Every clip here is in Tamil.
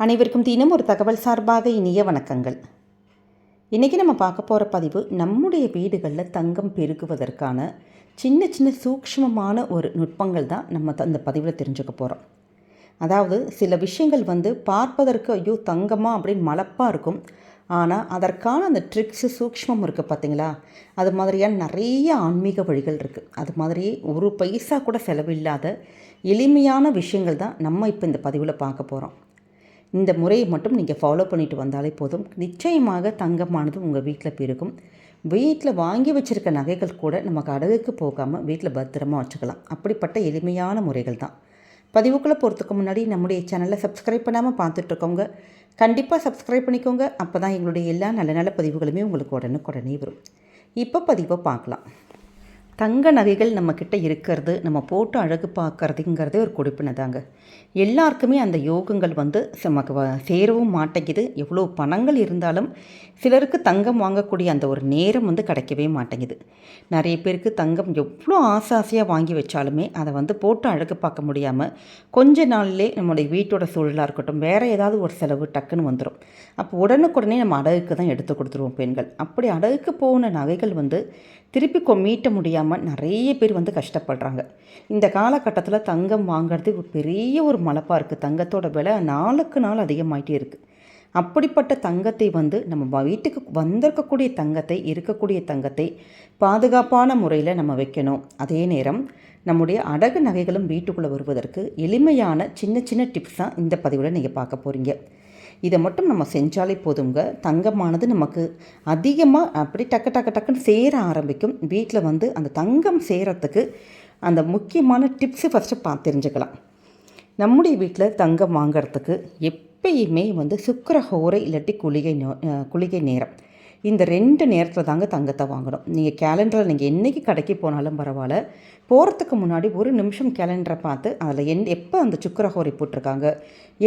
அனைவருக்கும் தினம் ஒரு தகவல் சார்பாக இனிய வணக்கங்கள். இன்றைக்கி நம்ம பார்க்க போகிற பதிவு நம்முடைய வீடுகளில் தங்கம் பெருகுவதற்கான சின்ன சின்ன சூக்ஷ்மமான ஒரு நுட்பங்கள் தான் நம்ம த- இந்த பதிவில் தெரிஞ்சுக்க போகிறோம் அதாவது சில விஷயங்கள் வந்து பார்ப்பதற்கு ஐயோ தங்கமா அப்படின்னு மலப்பாக இருக்கும். ஆனால் அதற்கான அந்த ட்ரிக்ஸு சூக்ஷ்மம் இருக்குது பார்த்தீங்களா அது மாதிரியான நிறைய ஆன்மீக வழிகள் இருக்குது அது மாதிரி ஒரு பைசா கூட செலவில்லாத எளிமையான விஷயங்கள் தான் நம்ம இப்போ இந்த பதிவில் பார்க்க போகிறோம் இந்த முறையை மட்டும் நீங்கள் ஃபாலோ பண்ணிட்டு வந்தாலே போதும். நிச்சயமாக தங்கமானது உங்கள் வீட்டில் பெருகும் வீட்டில் வாங்கி வச்சுருக்க நகைகள் கூட நமக்கு அடகுக்கு போகாமல் வீட்டில் பத்திரமா வச்சுக்கலாம். அப்படிப்பட்ட எளிமையான முறைகள் தான். பதிவுக்குள்ளே போகிறதுக்கு முன்னாடி நம்முடைய சேனலை சப்ஸ்கிரைப் பண்ணாமல் பார்த்துட்ருக்கோங்க கண்டிப்பாக சப்ஸ்கிரைப் பண்ணிக்கோங்க. அப்போ தான் எங்களுடைய எல்லா நல்ல நல்ல பதிவுகளுமே உங்களுக்கு உடனுக்குடனே வரும். இப்போ பதிவை பார்க்கலாம். தங்க நகைகள் நம்மக்கிட்ட இருக்கிறது நம்ம போட்டு அழகு பார்க்கறதுங்கிறதே ஒரு கொடுப்பினை தாங்க எல்லாருக்குமே அந்த யோகங்கள் வந்து நமக்கு வ- சேரவும் மாட்டேங்குது. எவ்வளோ பணங்கள் இருந்தாலும் சிலருக்கு தங்கம் வாங்கக்கூடிய அந்த ஒரு நேரம் வந்து கிடைக்கவே மாட்டேங்குது. நிறைய பேருக்கு தங்கம் எவ்வளோ ஆசை ஆசையாக வாங்கி வச்சாலுமே அதை வந்து போட்டு அழகு பார்க்க முடியாமல் கொஞ்ச நாள்லே நம்முடைய வீட்டோட சூழலாக இருக்கட்டும் வேறு ஏதாவது ஒரு செலவு டக்குன்னு வந்துடும் அப்போ உடனுக்குடனே நம்ம அடகுக்கு தான் எடுத்து கொடுத்துருவோம் பெண்கள். அப்படி அடகுக்கு போன நகைகள் வந்து திருப்பி கொ மீட்ட முடியாமல் நிறைய பேர் வந்து கஷ்டப்படுறாங்க. இந்த காலகட்டத்தில் தங்கம் வாங்குறது ஒரு பெரிய ஒரு மலப்பாக இருக்குது தங்கத்தோட விலை நாளுக்கு நாள் அதிகமாகிட்டே இருக்குது அப்படிப்பட்ட தங்கத்தை வந்து நம்ம வீட்டுக்கு வந்திருக்கக்கூடிய தங்கத்தை இருக்கக்கூடிய தங்கத்தை பாதுகாப்பான முறையில் நம்ம வைக்கணும். அதே நேரம் நம்முடைய அடகு நகைகளும் வீட்டுக்குள்ளே வருவதற்கு எளிமையான சின்ன சின்ன டிப்ஸ் தான் இந்த பதிவில் நீங்கள் பார்க்க போகிறீங்க இதை மட்டும் நம்ம செஞ்சாலே போதுங்க. தங்கமானது நமக்கு அதிகமாக அப்படி டக்கு டக்கு டக்குன்னு சேர ஆரம்பிக்கும். வீட்டில் வந்து அந்த தங்கம் சேரத்துக்கு அந்த முக்கியமான டிப்ஸு ஃபஸ்ட்டு பார்த்து தெரிஞ்சுக்கலாம். நம்முடைய வீட்டில் தங்கம் வாங்குறதுக்கு எப்பயுமே வந்து சுக்கரஹோரை இல்லாட்டி குளிகை நோ- குளிகை நேரம். இந்த ரெண்டு நேரத்தில் தாங்க தங்கத்தை வாங்கணும். நீங்கள் கேலண்டரில் நீங்கள் என்றைக்கு கடைக்கு போனாலும் பரவாயில்ல. போகிறதுக்கு முன்னாடி ஒரு நிமிஷம் கேலண்டரை பார்த்து அதில் என் எப்போ அந்த சுக்கிரஹோரை போட்டிருக்காங்க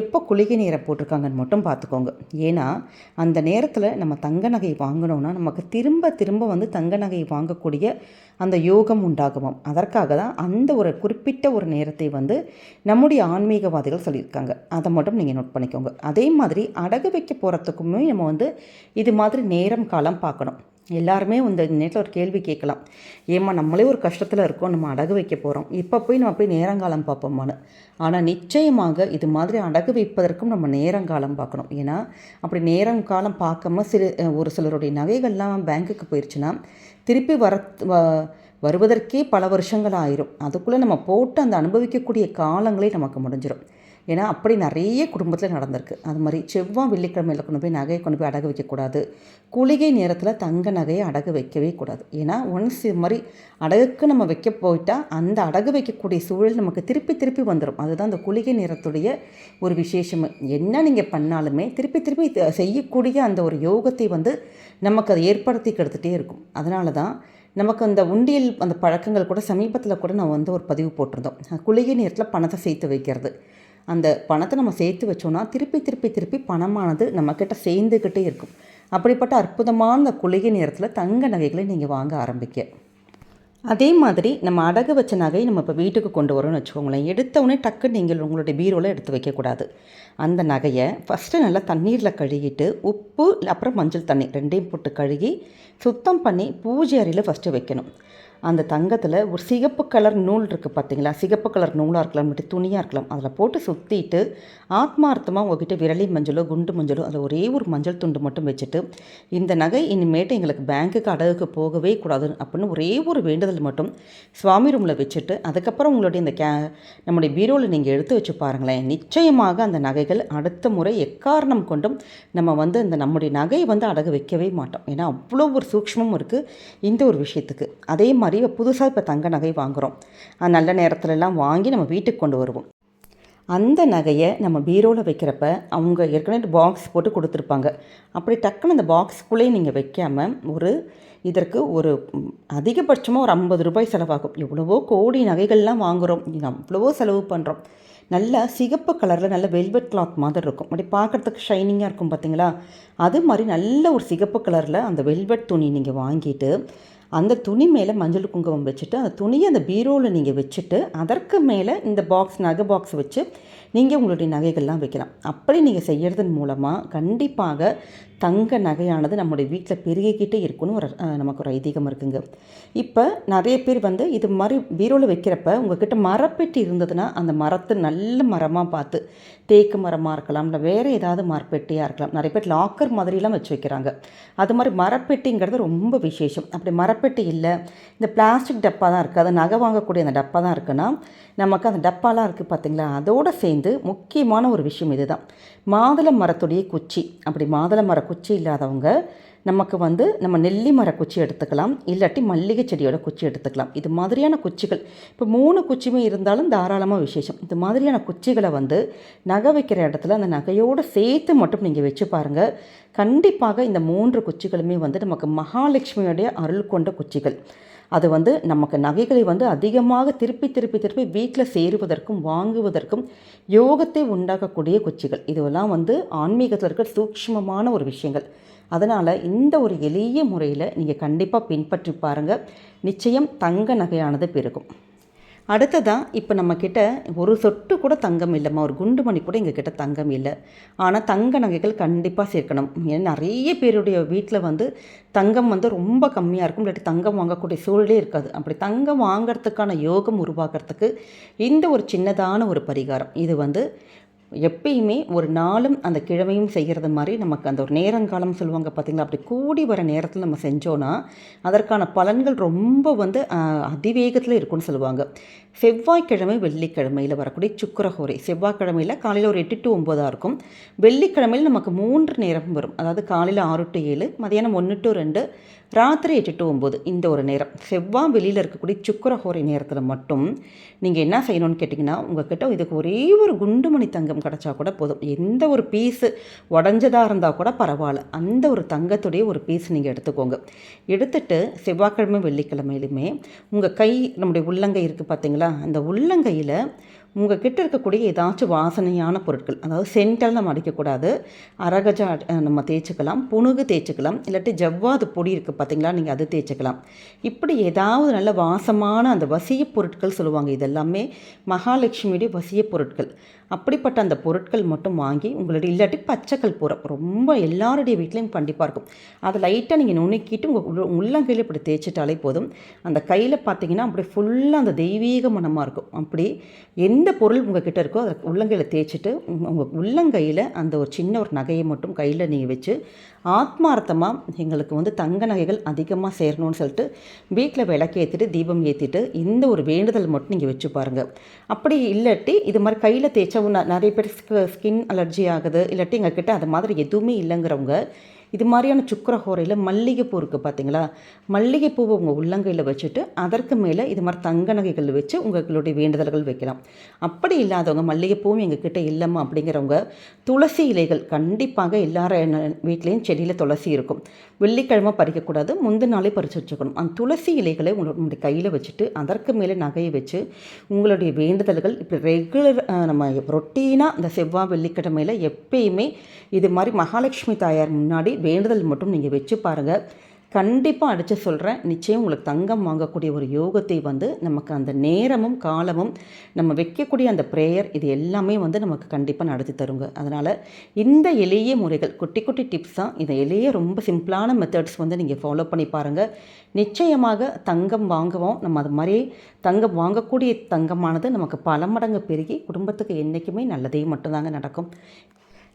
எப்போ குளிகை நீரை போட்டிருக்காங்கன்னு மட்டும் பார்த்துக்கோங்க. ஏன்னா அந்த நேரத்தில் நம்ம தங்க நகை வாங்கினோன்னா நமக்கு திரும்ப திரும்ப வந்து தங்க நகை வாங்கக்கூடிய அந்த யோகம் உண்டாகுமாம். அதற்காக தான் அந்த ஒரு குறிப்பிட்ட ஒரு நேரத்தை வந்து நம்முடைய ஆன்மீகவாதிகள் சொல்லியிருக்காங்க. அதை மட்டும் நீங்கள் நோட் பண்ணிக்கோங்க. அதே மாதிரி அடகு வைக்க போகிறதுக்குமே நம்ம வந்து இது மாதிரி நேரம் காலம் பார்க்கணும். எல்லாருமே இந்த நேரத்தில் ஒரு கேள்வி கேட்கலாம். ஏம்மா நம்மளே ஒரு கஷ்டத்தில் இருக்கோம் நம்ம அடகு வைக்க போகிறோம் இப்போ போய் நம்ம போய் நேரங்காலம் பார்ப்போமான்னு. ஆனால் நிச்சயமாக இது மாதிரி அடகு வைப்பதற்கும் நம்ம நேரங்காலம் பார்க்கணும். ஏன்னா அப்படி நேரங்காலம் பார்க்காம சில ஒரு சிலருடைய நகைகள்லாம் பேங்க்குக்கு போயிடுச்சுன்னா திருப்பி வர வ- வருவதற்கே பல வருஷங்கள் ஆயிரும். அதுக்குள்ளே நம்ம போட்டு அந்த அனுபவிக்கக்கூடிய காலங்களே நமக்கு முடிஞ்சிடும் ஏன்னா அப்படி நிறைய குடும்பத்தில் நடந்திருக்கு. அது மாதிரி செவ்வாய் வெள்ளிக்கிழமையில் கொண்டு போய் நகையை கொண்டு போய் அடகு வைக்கக்கூடாது. குளிகை நேரத்தில் தங்க நகையை அடகு வைக்கவே கூடாது. ஏன்னா ஒன்ஸ் இது மாதிரி அடகுக்கு நம்ம வைக்க போயிட்டால் அந்த அடகு வைக்கக்கூடிய சூழல் நமக்கு திருப்பி திருப்பி வந்துடும் அதுதான் அந்த குளிகை நேரத்துடைய ஒரு விசேஷம். என்ன நீங்கள் பண்ணாலுமே திருப்பி திருப்பி செய்யக்கூடிய அந்த ஒரு யோகத்தை வந்து நமக்கு அதை ஏற்படுத்தி கெடுத்துகிட்டே இருக்கும். அதனால தான் நமக்கு அந்த உண்டியல் அந்த பழக்கங்கள் கூட சமீபத்தில் கூட நான் வந்து ஒரு பதிவு போட்டிருந்தோம். குளிகை நேரத்தில் பணத்தை சேர்த்து வைக்கிறது. அந்த பணத்தை நம்ம சேர்த்து வச்சோன்னா திருப்பி திருப்பி திருப்பி பணமானது நம்மக்கிட்ட சேர்ந்துக்கிட்டே இருக்கும். அப்படிப்பட்ட அற்புதமான அந்த குளிகை நேரத்தில் தங்க நகைகளை நீங்கள் வாங்க ஆரம்பிக்க. அதே மாதிரி நம்ம அடகு வச்ச நகை நம்ம இப்போ வீட்டுக்கு கொண்டு வரோம்னு வச்சுக்கோங்களேன். எடுத்தவுடனே டக்கு டக்குன்னு நீங்கள் உங்களுடைய பீரோவில் எடுத்து வைக்கக்கூடாது அந்த நகையை ஃபஸ்ட்டு நல்லா தண்ணீரில் கழுகிட்டு உப்பு அப்புறம் மஞ்சள் தண்ணி ரெண்டையும் போட்டு கழுகி சுத்தம் பண்ணி பூஜை அறையில் ஃபஸ்ட்டு வைக்கணும். அந்த தங்கத்தில் ஒரு சிகப்பு கலர் நூல் இருக்குது பார்த்தீங்களா சிகப்பு கலர் நூலாக இருக்கலாம் மட்டும் துணியாக இருக்கலாம். அதில் போட்டு சுற்றிட்டு ஆத்மார்த்தமாக உங்ககிட்ட விரலி மஞ்சளோ குண்டு மஞ்சளோ அதில் ஒரே ஒரு மஞ்சள் துண்டு மட்டும் வச்சுட்டு இந்த நகை இனிமேட்டு எங்களுக்கு பேங்க்குக்கு அடகுக்கு போகவே கூடாது அப்படின்னு ஒரே ஒரு வேண்டுதல் மட்டும் சுவாமி ரூமில் வச்சுட்டு அதுக்கப்புறம் உங்களுடைய இந்த கே நம்முடைய பீரோவில் நீங்கள் எடுத்து வச்சு பாருங்களேன். நிச்சயமாக அந்த நகைகள் அடுத்த முறை எக்காரணம் கொண்டும் நம்ம வந்து இந்த நம்முடைய நகை வந்து அடகு வைக்கவே மாட்டோம். ஏன்னா அவ்வளோ ஒரு சூக்ஷ்மம் இருக்குது இந்த ஒரு விஷயத்துக்கு. அதே மாதிரி புதுசாக இப்போ தங்க நகை வாங்குகிறோம் நல்ல நேரத்துலலாம் வாங்கி நம்ம வீட்டுக்கு கொண்டு வருவோம். அந்த நகையை நம்ம பீரோவில் வைக்கிறப்ப அவங்க ஏற்கனவே பாக்ஸ் போட்டு கொடுத்துருப்பாங்க. அப்படி டக்குன்னு அந்த பாக்ஸ்க்குள்ளேயே நீங்கள் வைக்காமல் ஒரு இதற்கு ஒரு அதிகபட்சமாக ஒரு ஐம்பது ரூபாய் செலவாகும். எவ்வளவோ கோடி நகைகள்லாம் வாங்குகிறோம் அவ்வளவோ செலவு பண்ணுறோம் நல்ல சிகப்பு கலரில் நல்ல வெல்வெட் கிளாத் மாதிரி இருக்கும். அப்படி பார்க்குறதுக்கு ஷைனிங்காக இருக்கும் பார்த்தீங்களா அது மாதிரி நல்ல ஒரு சிகப்பு கலரில் அந்த வெல்வெட் துணி நீங்கள் வாங்கிட்டு அந்த துணி மேலே மஞ்சள் குங்குமம் வச்சுட்டு அந்த துணியை அந்த பீரோவில் நீங்கள் வச்சுட்டு அதற்கு மேலே இந்த பாக்ஸ் நகை பாக்ஸ் வச்சு நீங்கள் உங்களுடைய நகைகள்லாம் வைக்கலாம். அப்படி நீங்கள் செய்கிறதன் மூலமாக கண்டிப்பாக தங்க நகையானது நம்முடைய வீட்டில் பெருகிக்கிட்டே இருக்குன்னு ஒரு நமக்கு ஒரு ஐதீகம் இருக்குங்க. இப்போ நிறைய பேர் வந்து இது மாதிரி பீரோவில் வைக்கிறப்ப உங்ககிட்ட மரப்பெட்டி இருந்ததுன்னா அந்த மரத்தை நல்ல மரமாக பார்த்து தேக்கு மரமாக இருக்கலாம் இல்லை வேறு ஏதாவது மரப்பெட்டியாக இருக்கலாம். நிறைய பேர் லாக்கர் மாதிரிலாம் வச்சு வைக்கிறாங்க. அது மாதிரி மரப்பெட்டிங்கிறது ரொம்ப விசேஷம். அப்படி மரப்பெட்டி இல்லை. இந்த பிளாஸ்டிக் டப்பா தான் இருக்குது அது நகை வாங்கக்கூடிய அந்த டப்பா தான் இருக்குன்னா நமக்கு அந்த டப்பாலாம் இருக்குது பார்த்தீங்களா அதோடு சேர்ந்து முக்கியமான ஒரு விஷயம் இதுதான். மாதுளை மரத்துடைய குச்சி. அப்படி மாதுளை மர குச்சி இல்லாதவங்க நமக்கு வந்து நம்ம நெல்லி மர குச்சி எடுத்துக்கலாம் இல்லாட்டி மல்லிகை செடியோட குச்சி எடுத்துக்கலாம். இது மாதிரியான குச்சிகள். இப்போ மூணு குச்சியுமே இருந்தாலும் தாராளமாக விசேஷம். இது மாதிரியான குச்சிகளை வந்து நகை வைக்கிற இடத்துல அந்த நகையோடு சேர்த்து மட்டும் நீங்கள் வச்சு பாருங்கள் கண்டிப்பாக இந்த மூன்று குச்சிகளுமே வந்து நமக்கு மகாலட்சுமியுடைய அருள் கொண்ட குச்சிகள். அது வந்து நமக்கு நகைகளை வந்து அதிகமாக திருப்பி திருப்பி திருப்பி வீட்டில் சேருவதற்கும் வாங்குவதற்கும் யோகத்தை உண்டாக்கக்கூடிய குச்சிகள். இதுவெல்லாம் வந்து ஆன்மீகத்தில் இருக்கிற சூக்ஷ்மமான ஒரு விஷயங்கள். அதனால் இந்த ஒரு எளிய முறையில் நீங்கள் கண்டிப்பாக பின்பற்றி பாருங்கள் நிச்சயம் தங்க நகையானது பெருகும். அடுத்ததாக இப்போ நம்மக்கிட்ட ஒரு சொட்டு கூட தங்கம் இல்லைம்மா. ஒரு குண்டு மணி கூட எங்கள் கிட்ட தங்கம் இல்லை. ஆனால் தங்க நகைகள் கண்டிப்பாக சேர்க்கணும். ஏன்னா நிறைய பேருடைய வீட்டில் வந்து தங்கம் வந்து ரொம்ப கம்மியாக இருக்கும். இல்லாட்டி தங்கம் வாங்கக்கூடிய சூழலே இருக்காது. அப்படி தங்கம் வாங்கிறதுக்கான யோகம் உருவாக்குறதுக்கு இந்த ஒரு சின்னதான ஒரு பரிகாரம். இது வந்து எப்பயுமே ஒரு நாளும் அந்த கிழமையும் செய்கிறது மாதிரி நமக்கு அந்த ஒரு நேரங்காலம் சொல்லுவாங்க பார்த்திங்களா? அப்படி கூடி வர நேரத்தில் நம்ம செஞ்சோன்னா அதற்கான பலன்கள் ரொம்ப வந்து அதிவேகத்தில் இருக்கும்னு சொல்லுவாங்க. செவ்வாய்க்கிழமை வெள்ளிக்கிழமையில் வரக்கூடிய சுக்கரஹோரை செவ்வாய்க்கிழமையில் காலையில் ஒரு எட்டு டு ஒம்போதாக இருக்கும். வெள்ளிக்கிழமையில் நமக்கு மூன்று நேரம் வரும். அதாவது காலையில் ஆறு டு ஏழு மதியானம் ஒன்று டு ரெண்டு ராத்திரி எட்டு டு ஒம்பது இந்த ஒரு நேரம். செவ்வாய் வெளியில் இருக்கக்கூடிய சுக்கரஹோரை நேரத்தில் மட்டும் நீங்கள் என்ன செய்யணும்னு கேட்டிங்கன்னா உங்ககிட்ட இதுக்கு ஒரே ஒரு குண்டுமணி தங்கம் கிடச்சா கூட போதும். எந்த ஒரு பீஸு உடஞ்சதாக இருந்தால் கூட பரவாயில்ல. அந்த ஒரு தங்கத்துடைய ஒரு பீஸ் நீங்கள் எடுத்துக்கோங்க. எடுத்துட்டு செவ்வாய்க்கிழமை வெள்ளிக்கிழமையிலுமே உங்கள் கை நம்முடைய உள்ளங்கை இருக்குது பார்த்தீங்களா அந்த உள்ளங்கையில் உங்கள் கிட்ட இருக்கக்கூடிய ஏதாச்சும் வாசனையான பொருட்கள் அதாவது சென்டல் நம்ம அடிக்கக்கூடாது அரகஜா நம்ம தேய்ச்சிக்கலாம் புணுகு தேய்ச்சிக்கலாம் இல்லாட்டி ஜவ்வாது பொடி இருக்குது பார்த்தீங்களா நீங்கள் அது தேய்ச்சிக்கலாம். இப்படி ஏதாவது நல்ல வாசமான அந்த வசிய பொருட்கள் சொல்லுவாங்க இதெல்லாமே மகாலட்சுமியுடைய வசிய பொருட்கள். அப்படிப்பட்ட அந்த பொருட்கள் மட்டும் வாங்கி உங்களுடைய இல்லாட்டி பச்சைக்கல் பூரம் ரொம்ப எல்லாருடைய வீட்லேயும் கண்டிப்பாக இருக்கும் அதை லைட்டாக நீங்கள் நுணுக்கிட்டு உங்கள் உள்ளங்கையில் இப்படி தேய்ச்சிட்டாலே போதும். அந்த கையில் பார்த்தீங்கன்னா அப்படி ஃபுல்லாக அந்த தெய்வீக மனமாக இருக்கும். அப்படி எந்த எந்த பொருள் உங்கள் கிட்டே இருக்கோ அதை உள்ளங்கையில் தேய்ச்சிட்டு உங்கள் உள்ளங்கையில் அந்த ஒரு சின்ன ஒரு நகையை மட்டும் கையில் நீங்கள் வச்சு ஆத்மார்த்தமாக எங்களுக்கு வந்து தங்க நகைகள் அதிகமாக சேரணும்னு சொல்லிட்டு வீட்டில் விளக்கு ஏற்றிட்டு தீபம் ஏற்றிட்டு இந்த ஒரு வேண்டுதல் மட்டும் நீங்கள் வச்சு பாருங்கள் அப்படி இல்லாட்டி இது மாதிரி கையில் தேய்ச்சா நிறைய பேர் ஸ்கின் அலர்ஜி ஆகுது. இல்லாட்டி எங்கள் கிட்ட அது மாதிரி எதுவுமே இல்லைங்கிறவங்க இது மாதிரியான சுக்கரஹோரையில் மல்லிகைப்பூ இருக்குது பார்த்தீங்களா மல்லிகைப்பூவை உங்கள் உள்ளங்கையில் வச்சுட்டு அதற்கு மேலே இது மாதிரி தங்க நகைகள் வச்சு உங்களுடைய வேண்டுதல்கள் வைக்கலாம். அப்படி இல்லாதவங்க மல்லிகைப்பூவும் எங்கக்கிட்ட இல்லைம்மா அப்படிங்கிறவங்க துளசி இலைகள் கண்டிப்பாக எல்லார வீட்லேயும் செடியில் துளசி இருக்கும். வெள்ளிக்கிழமை பறிக்கக்கூடாது முந்தின நாளே பறித்து வச்சுக்கணும். அந்த துளசி இலைகளை உங்களுடைய கையில் வச்சுட்டு அதற்கு மேலே நகையை வச்சு உங்களுடைய வேண்டுதல்கள் இப்போ ரெகுலர் நம்ம ரொட்டீனாக இந்த செவ்வாய் வெள்ளிக்கிழமையில் எப்பயுமே இது மாதிரி மகாலட்சுமி தாயார் முன்னாடி வேண்டுதல் மட்டும் நீங்கள் வச்சு பாருங்கள் கண்டிப்பாக அடித்து சொல்கிறேன் நிச்சயம் உங்களுக்கு தங்கம் வாங்கக்கூடிய ஒரு யோகத்தை வந்து நமக்கு அந்த நேரமும் காலமும் நம்ம வைக்கக்கூடிய அந்த ப்ரேயர் இது எல்லாமே வந்து நமக்கு கண்டிப்பாக நடத்தி தருங்க. அதனால் இந்த எளிய முறைகள் குட்டி குட்டி டிப்ஸ் தான். இந்த எளிய ரொம்ப சிம்பிளான மெத்தட்ஸ் வந்து நீங்கள் ஃபாலோ பண்ணி பாருங்கள் நிச்சயமாக தங்கம் வாங்குவோம். நம்ம அது மாதிரி தங்கம் வாங்கக்கூடிய தங்கமானது நமக்கு பல மடங்கு பெருகி குடும்பத்துக்கு என்றைக்குமே நல்லதே மட்டும்தாங்க நடக்கும்.